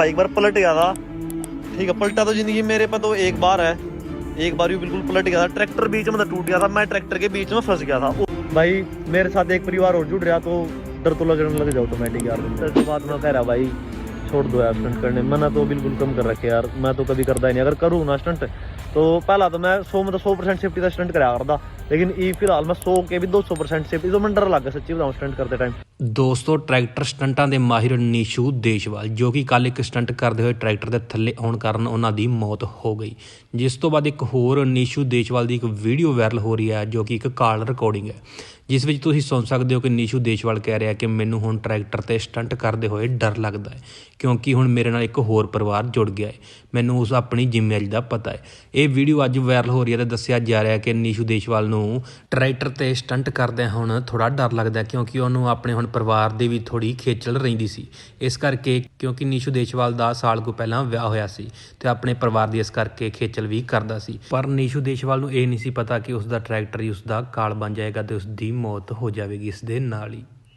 Bike पर पलट गया था ठीक है पलटा तो जिंदगी मेरे पे तो एक बार है एक बार भी बिल्कुल पलट गया था ट्रैक्टर बीच में तो टूट गया था मैं ट्रैक्टर के बीच में फंस गया था भाई मेरे साथ एक परिवार और जुड़ रहा तो डर तो लगने लग जाओ ऑटोमेटिक यार फिर तो बात मैं कह रहा भाई छोड़ दो यार स्टंट करने मैंने तो बिल्कुल कम कर रखे यार मैं तो कभी करता ही नहीं अगर करूँ ना स्टंट तो पहला तो मैं 100 में तो 100 परसेंट सेफ्टी का स्टंट कराया करता लेकिन ई फिलहाल मैं 100 के भी 200 परसेंट सेफ्टी तो मैं डर लग गया सच्ची बताऊं स्टंट करते टाइम ਦੋਸਤੋ ਟਰੈਕਟਰ ਸਟੰਟਾਂ ਦੇ ਮਾਹਿਰ ਨੀਸ਼ੂ ਦੇਸ਼ਵਾਲ ਜੋ ਕਿ ਕੱਲ ਇੱਕ ਸਟੰਟ ਕਰਦੇ ਹੋਏ ਟਰੈਕਟਰ ਦੇ ਥੱਲੇ ਆਉਣ ਕਾਰਨ ਉਹਨਾਂ ਦੀ ਮੌਤ ਹੋ ਗਈ ਜਿਸ ਤੋਂ ਬਾਅਦ ਇੱਕ ਹੋਰ ਨੀਸ਼ੂ ਦੇਸ਼ਵਾਲ ਦੀ ਇੱਕ ਵੀਡੀਓ ਵਾਇਰਲ ਹੋ ਰਹੀ ਹੈ ਜੋ ਕਿ ਇੱਕ ਕਾਲ ਰਿਕਾਰਡਿੰਗ ਹੈ ਜਿਸ ਵਿੱਚ ਤੁਸੀਂ ਸੁਣ ਸਕਦੇ ਹੋ ਕਿ ਨੀਸ਼ੂ ਦੇਸ਼ਵਾਲ ਕਹਿ ਰਿਹਾ ਕਿ ਮੈਨੂੰ ਹੁਣ ਟਰੈਕਟਰ ਤੇ ਸਟੰਟ ਕਰਦੇ ਹੋਏ ਡਰ ਲੱਗਦਾ ਹੈ ਕਿਉਂਕਿ ਹੁਣ ਮੇਰੇ ਨਾਲ ਇੱਕ ਹੋਰ ਪਰਿਵਾਰ ਜੁੜ ਗਿਆ ਹੈ। ਮੈਨੂੰ ਉਸ ਆਪਣੀ ਜ਼ਿੰਮੇਵਾਰੀ ਦਾ ਪਤਾ ਹੈ। ਇਹ ਵੀਡੀਓ ਅੱਜ ਵਾਇਰਲ ਹੋ ਰਹੀ ਹੈ ਤੇ ਦੱਸਿਆ ਜਾ ਰਿਹਾ ਹੈ ਕਿ ਨੀਸ਼ੂ ਦੇਸ਼ਵਾਲ ਨੂੰ ਟਰੈਕਟਰ ਤੇ ਸਟੰਟ ਕਰਦੇ ਹੁਣ ਥੋੜਾ ਡਰ ਲੱਗਦਾ ਕਿਉਂਕਿ ਉਹਨੂੰ ਆਪਣੇ ਹੁਣ ਪਰਿਵਾਰ ਦੀ ਵੀ ਥੋੜੀ ਖੇਚਲ ਰਹਿੰਦੀ ਸੀ। ਇਸ ਕਰਕੇ ਕਿਉਂਕਿ ਨੀਸ਼ੂ ਦੇਸ਼ਵਾਲ ਦਾ ਸਾਲ ਕੁ ਪਹਿਲਾਂ ਵਿਆਹ ਹੋਇਆ ਸੀ ਤੇ ਆਪਣੇ ਪਰਿਵਾਰ ਦੀ ਇਸ ਕਰਕੇ ਖੇਚਲ ਵੀ ਕਰਦਾ ਸੀ। ਪਰ ਨੀਸ਼ੂ ਦੇਸ਼ਵਾਲ ਨੂੰ ਇਹ ਨਹੀਂ ਸੀ ਪਤਾ ਕਿ ਉਸ ਦਾ ਟਰੈਕਟਰ ਹੀ ਉਸ ਦਾ ਕਾਲ ਬਣ ਜਾਏਗਾ ਤੇ ਉਸ ਦੀ ਮੌਤ ਹੋ ਜਾਵੇਗੀ ਇਸ ਦੇ ਨਾਲ ਹੀ।